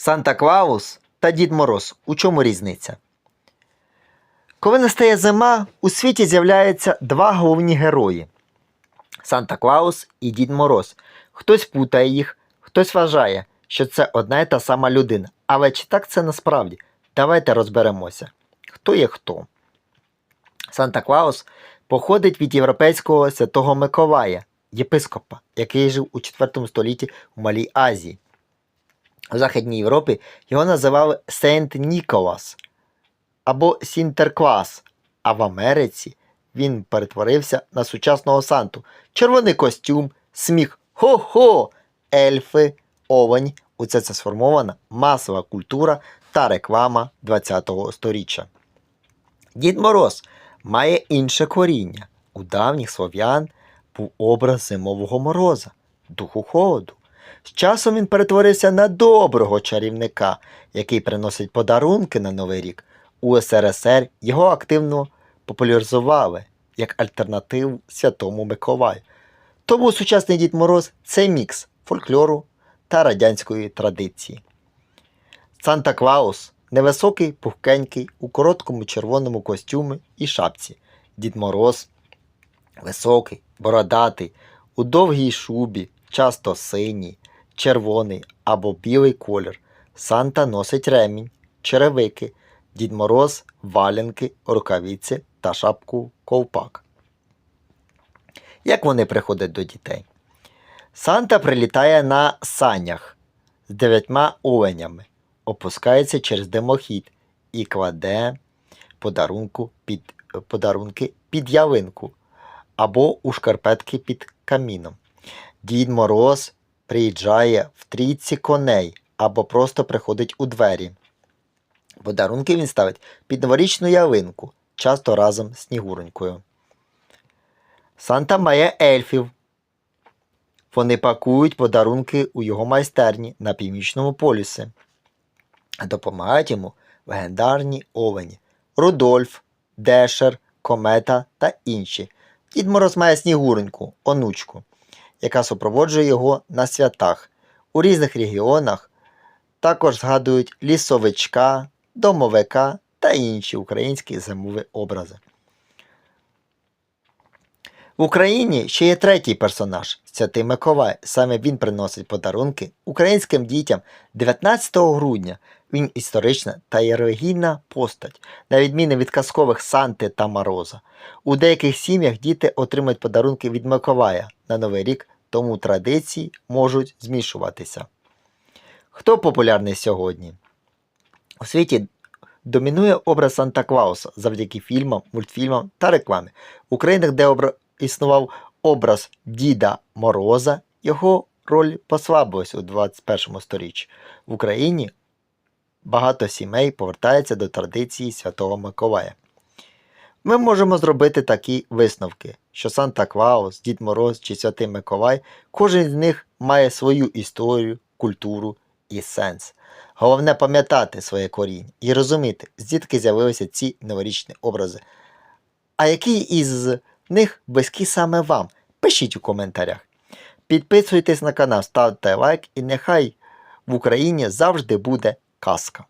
Санта Клаус та Дід Мороз. У чому різниця? Коли настає зима, у світі з'являються два головні герої Санта Клаус і Дід Мороз. Хтось путає їх, хтось вважає, що це одна і та сама людина. Але чи так це насправді? Давайте розберемося. Хто є хто? Санта Клаус походить від європейського святого Миколая, єпископа, який жив у 4 столітті у Малій Азії. У Західній Європі його називали Сент Ніколас або Сінтерклас, а в Америці він перетворився на сучасного Санту. Червоний костюм, сміх, хо-хо, ельфи, овень. Усе це сформована масова культура та реклама ХХ століття. Дід Мороз має інше коріння. У давніх слов'ян був образ зимового мороза, духу холоду. З часом він перетворився на доброго чарівника, який приносить подарунки на Новий рік. У СРСР його активно популяризували як альтернативу Святому Миколаю. Тому сучасний Дід Мороз це мікс фольклору та радянської традиції. Санта Клаус невисокий, пухкенький, у короткому червоному костюмі і шапці. Дід Мороз високий, бородатий, у довгій шубі, часто синій, червоний або білий колір. Санта носить ремінь, черевики, Дід Мороз, валянки, рукавиці та шапку ковпак. Як вони приходять до дітей? Санта прилітає на санях з дев'ятьма оленями, опускається через димохід і кладе подарунку під, подарунки під ялинку або у шкарпетки під каміном. Дід Мороз приїжджає в трійці коней або просто приходить у двері. Подарунки він ставить під новорічну ялинку, часто разом з Снігуронькою. Санта має ельфів. Вони пакують подарунки у його майстерні на північному полюсі. Допомагають йому легендарні овені Рудольф, Дешер, Комета та інші. Дід Мороз має Снігуреньку, онучку, яка супроводжує його на святах. У різних регіонах також згадують лісовичка, домовика та інші українські зимові образи. В Україні ще є третій персонаж Святий Миколай. Саме він приносить подарунки українським дітям 19 грудня. Він історична та є релігійна постать, на відміну від казкових Санти та Мороза. У деяких сім'ях діти отримують подарунки від Миколая на Новий рік, тому традиції можуть змішуватися. Хто популярний сьогодні? У світі домінує образ Санта Клауса завдяки фільмам, мультфільмам та рекламі. У країнах, де обра... існував образ Діда Мороза, його роль послабилась у 21 сторіччі. В Україні багато сімей повертається до традиції Святого Миколая. Ми можемо зробити такі висновки, що Санта Клаус, Дід Мороз чи Святий Миколай, кожен з них має свою історію, культуру і сенс. Головне пам'ятати своє коріння і розуміти, звідки з'явилися ці новорічні образи. А який із них близький саме вам? Пишіть у коментарях. Підписуйтесь на канал, ставте лайк і нехай в Україні завжди буде casca.